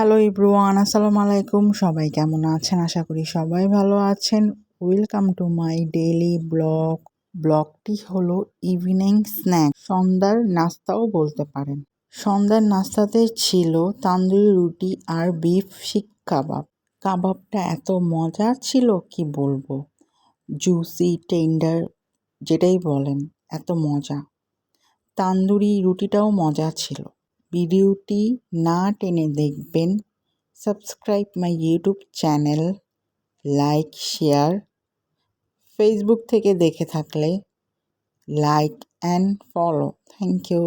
Hello ইব্রুয়ান আসসালামু আলাইকুম সবাই কেমন আছেন? আশা করি সবাই ভালো আছেন। Welcome to my daily blog ব্লগটি হলো ইভিনিং স্ন্যাক সন্ধ্যার নাস্তাও বলতে পারেন। সন্ধ্যার নাস্তাতে ছিল তান্দুরি রুটি আর বিফ শিক কাবাব। কাবাবটা এত মজা ছিল, কি বলব? জুসি টেন্ডার যেটাই বলেন, এত মজা। তান্দুরি রুটিটাও মজা ছিল। ভিডিওটি না টেনে দেখবেন subscribe my YouTube channel like share Facebook থেকে দেখে থাকলে like and follow thank you